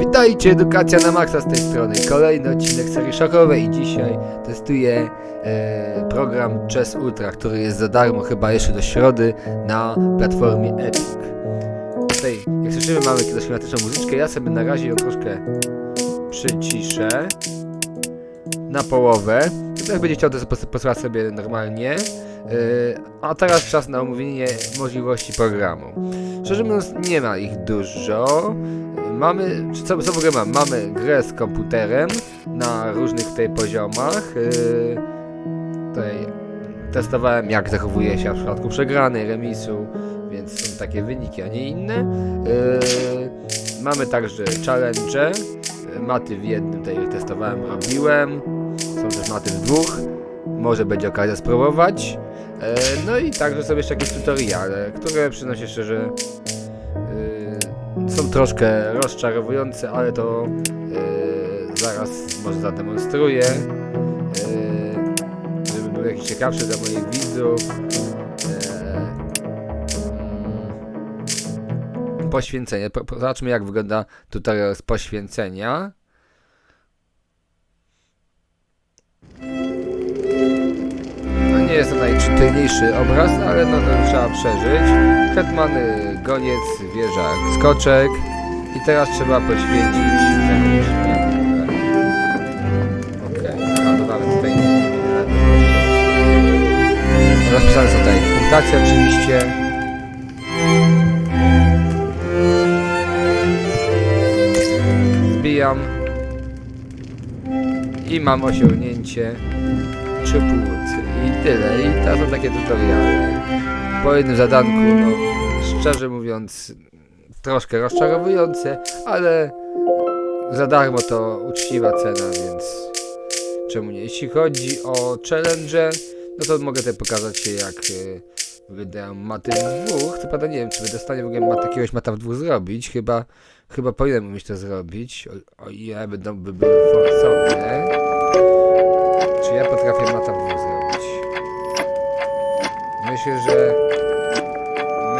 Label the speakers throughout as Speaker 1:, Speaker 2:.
Speaker 1: Witajcie, Edukacja na Maxa z tej strony. Kolejny odcinek serii szokowej i dzisiaj testuję e, program Chess Ultra, który jest za darmo chyba jeszcze do środy na platformie Epic. Tutaj, jak słyszymy, mamy jakąś klimatyczną muzyczkę. Ja sobie na razie ją troszkę przyciszę na połowę. Ktoś będzie chciał to pos- posłuchać sobie normalnie. E, a teraz czas na omówienie możliwości programu. Szczerze mówiąc, nie ma ich dużo. Mamy, czy co, co w ogóle mam? Mamy grę z komputerem na różnych tutaj poziomach. Yy, tutaj testowałem jak zachowuje się w przypadku przegranej, remisu, więc są takie wyniki, a nie inne. Yy, mamy także challenge, maty w jednym, tutaj testowałem, robiłem. Są też maty w dwóch. Może będzie okazja spróbować. Yy, no i także są jeszcze jakieś tutoriale, które przynosi szczerze yy, są troszkę rozczarowujące, ale to yy, zaraz może zademonstruję, żeby był jakiś ciekawszy dla moich widzów. Yy, poświęcenie. Po, po, zobaczmy jak wygląda tutorial z poświęcenia. Jest to najczytelniejszy obraz, ale no to trzeba przeżyć. Hetmany, goniec, wieża, skoczek. I teraz trzeba poświęcić jakąś. Okej, okay. dodamy tutaj Rozpisane są tutaj oczywiście. Zbijam. I mam osiągnięcie trzy płuc. I tyle. I to są takie tutoriale. Po jednym zadanku, no szczerze mówiąc, troszkę rozczarowujące, ale za darmo to uczciwa cena, więc czemu nie? Jeśli chodzi o challenge, no to mogę tutaj pokazać jak y, wyglądają maty w dwóch. Co prawda nie wiem, czy będę w stanie w ogóle mat, jakiegoś mata w dwóch zrobić. Chyba, chyba powinienem umieć to zrobić. O, o ile będą by były forsowne. Czy ja potrafię mata dwóch zrobić? Myślę, że...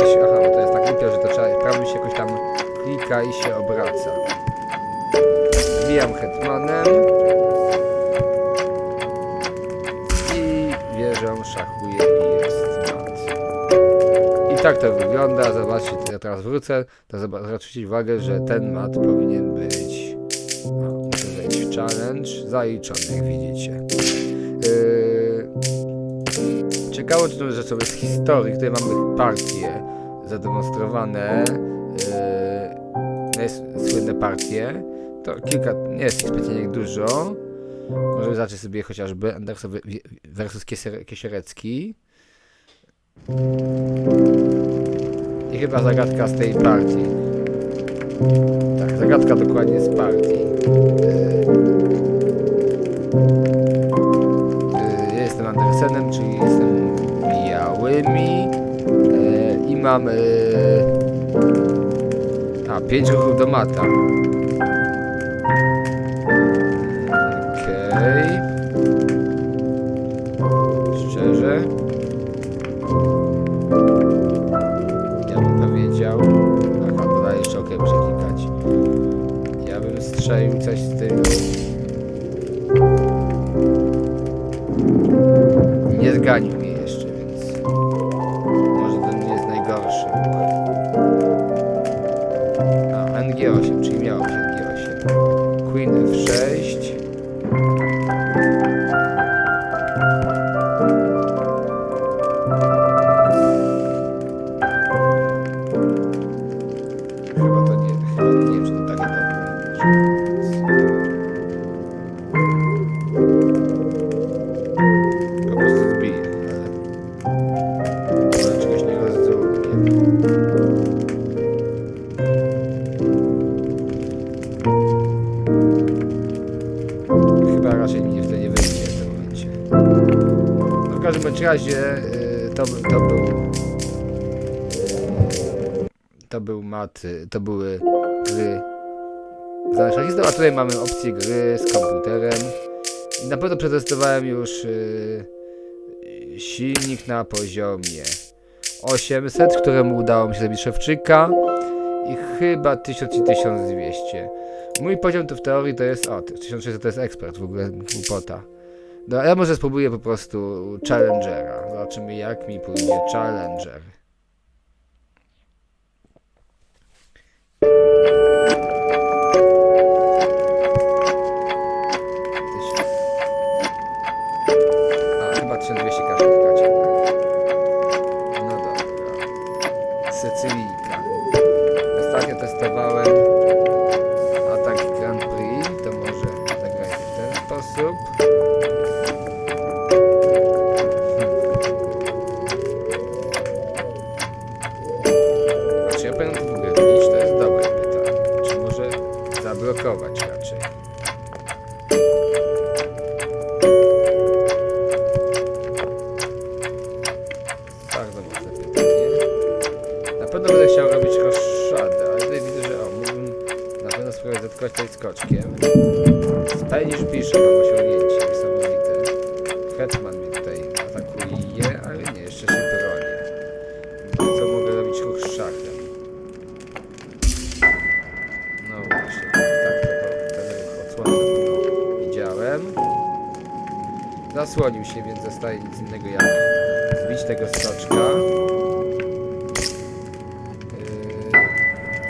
Speaker 1: Myślę, aha, bo to jest tak głupio, że to trzeba... Prawie się jakoś tam klika i się obraca. Zbijam hetmanem. I wieżą szachuję i jest mat. I tak to wygląda. Zobaczcie, ja teraz wrócę. To zobac- zwrócić uwagę, że ten mat powinien być... challenge. Zaliczony, jak widzicie. Yy, Ciekawe, czy to rzeczą jest historii. Tutaj mamy partie zademonstrowane. Yy, słynne partie. To kilka, nie jest ich specjalnie dużo. Możemy zacząć sobie chociażby Anderson versus Kieser- Kiesierecki. I chyba zagadka z tej partii. Tak, zagadka dokładnie z partii. Yy, ja jestem Andersenem, czyli jestem białymi. Yy, I mamy... A, pięć ruchów do mata. NG8, czyli miało być NG8. Queen F6. Każdym razie y, to, to był to był mat, y, to były gry za szachistą, a tutaj mamy opcję gry z komputerem. Na pewno przetestowałem już y, silnik na poziomie 800, któremu udało mi się zrobić Szewczyka i chyba 1000 i 1200. Mój poziom to w teorii to jest, o, 1600 to jest ekspert, w ogóle głupota. No, ja może spróbuję po prostu Challengera. Zobaczymy jak mi pójdzie Challenger. A, chyba 1200 zablokować raczej? Zasłonił się, więc zostaje nic innego jak zbić tego stoczka. Yy,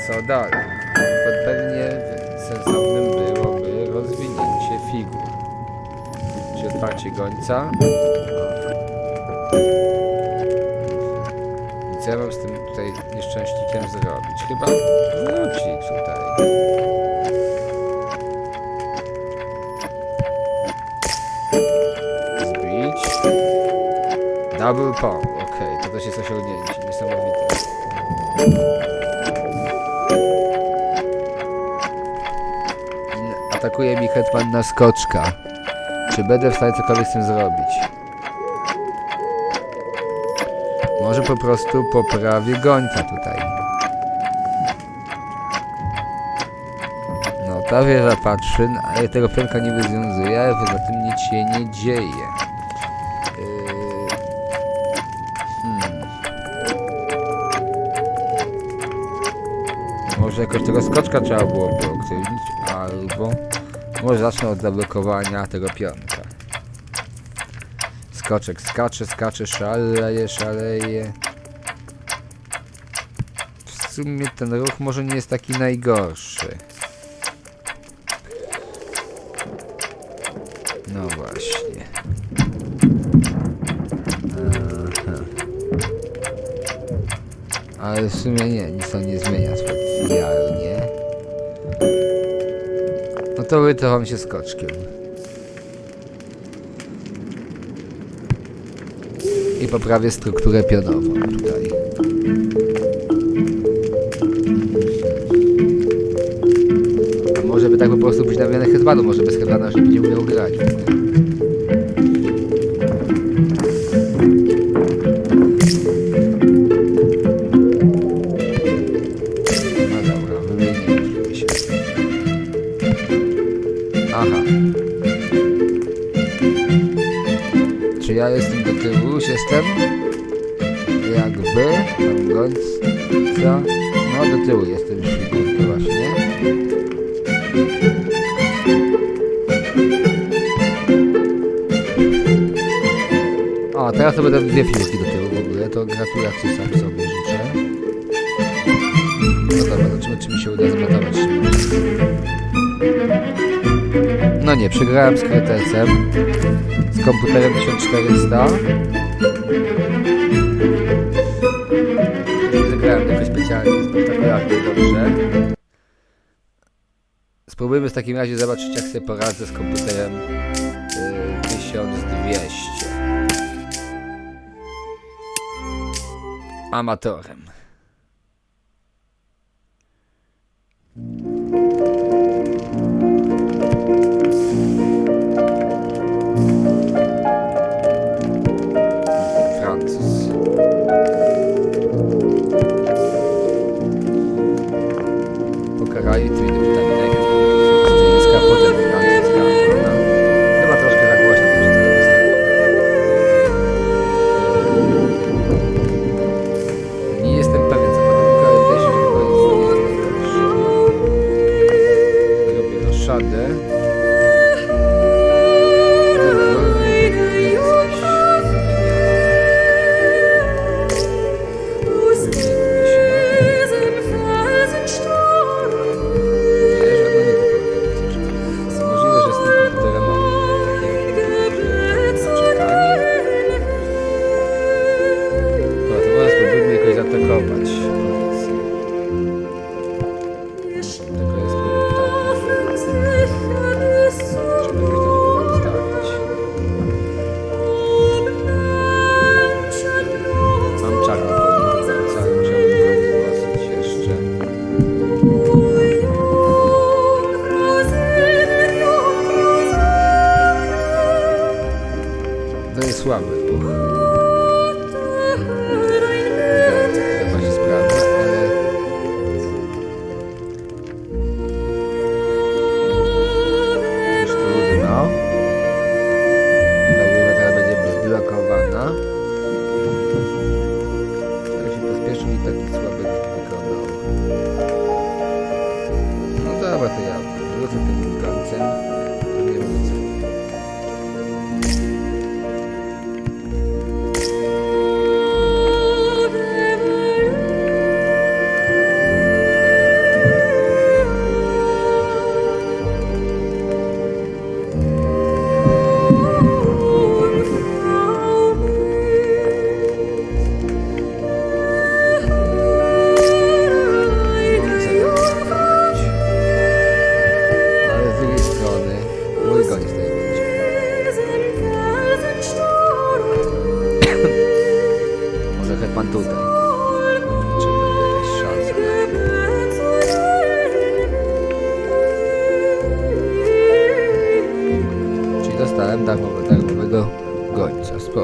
Speaker 1: Co dalej? Pe- Pewnie sensownym byłoby rozwinięcie figur. Czy otwarcie gońca. I co ja mam z tym tutaj nieszczęśnikiem zrobić? Chyba wrócić tutaj. Double palm, okej, to też jest osiągnięcie, niesamowite. Atakuje mi hetman na skoczka. Czy będę w stanie cokolwiek z tym zrobić? Może po prostu poprawię gońca tutaj. No, ta wieża patrzy, ale tego pionka nie wywiązuje, poza tym nic się nie dzieje. Może jakoś tego skoczka trzeba było uaktywnić, albo może zacznę od zablokowania tego pionka. Skoczek skacze, skacze, szaleje, szaleje. W sumie ten ruch może nie jest taki najgorszy. No właśnie. Aha. Ale w sumie nie, nic to nie zmienia to wycofam się skoczkiem. I poprawię strukturę pionową tutaj. A może by tak po prostu być na wymianę hetmanu, może bez hetmana się będzie umiał grać. Jestem? Jakby. Gońca. No do tyłu jestem już figurkę właśnie. O, teraz to będą dwie figurki do tyłu w ogóle. To gratulacje sam sobie życzę. No dobra, zobaczymy czy mi się uda zmatować. No nie, przegrałem z Kretesem. Z komputerem 1400. Nie zagrałem jakoś specjalnie, spektakularnie dobrze. Spróbujmy w takim razie zobaczyć jak sobie poradzę z komputerem y, 1200. Amatorem. карають від Це низька подання.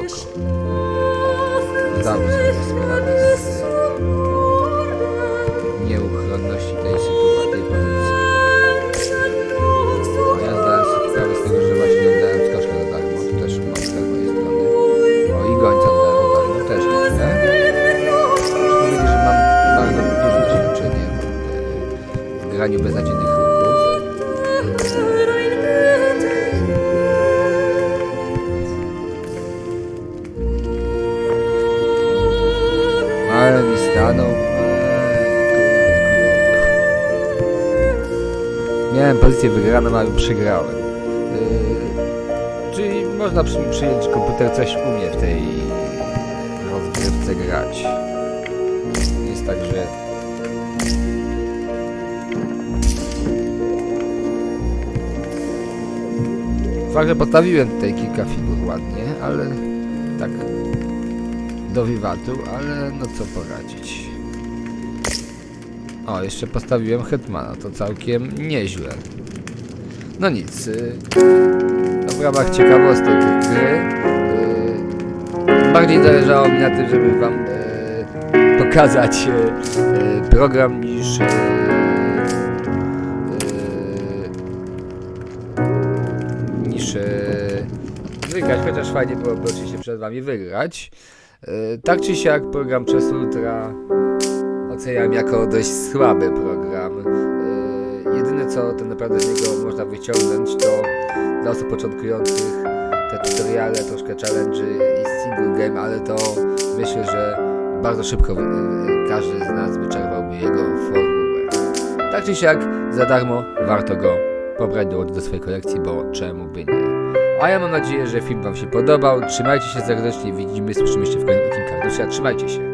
Speaker 1: Gońca. Pozycję wygraną, ale przegrałem. Yy, czyli można przy, przyjąć, że komputer coś umie w tej rozgrywce grać. Jest tak, że Fakt, że postawiłem tutaj kilka figur ładnie, ale tak do wiwatu, ale no co poradzić. O, jeszcze postawiłem Hetmana, to całkiem nieźle. No nic, y, to w ramach ciekawostek gry y, bardziej zależało mi na tym, żeby wam y, pokazać program niż niż wygrać, chociaż fajnie byłoby oczywiście przed wami wygrać. Tak czy siak program Chess Ultra oceniam jako dość słaby program. Y, Jedyne co tak naprawdę z niego można wyciągnąć to dla osób początkujących te tutoriale, troszkę challenge i single game, ale to myślę, że bardzo szybko y, y, każdy z nas wyczerpałby jego formułę. Tak czy siak za darmo warto go pobrać dołączyć do swojej kolekcji, bo czemu by nie. A ja mam nadzieję, że film Wam się podobał. Trzymajcie się serdecznie, widzimy, słyszymy się w kolejnych odcinkach. Do trzymajcie się.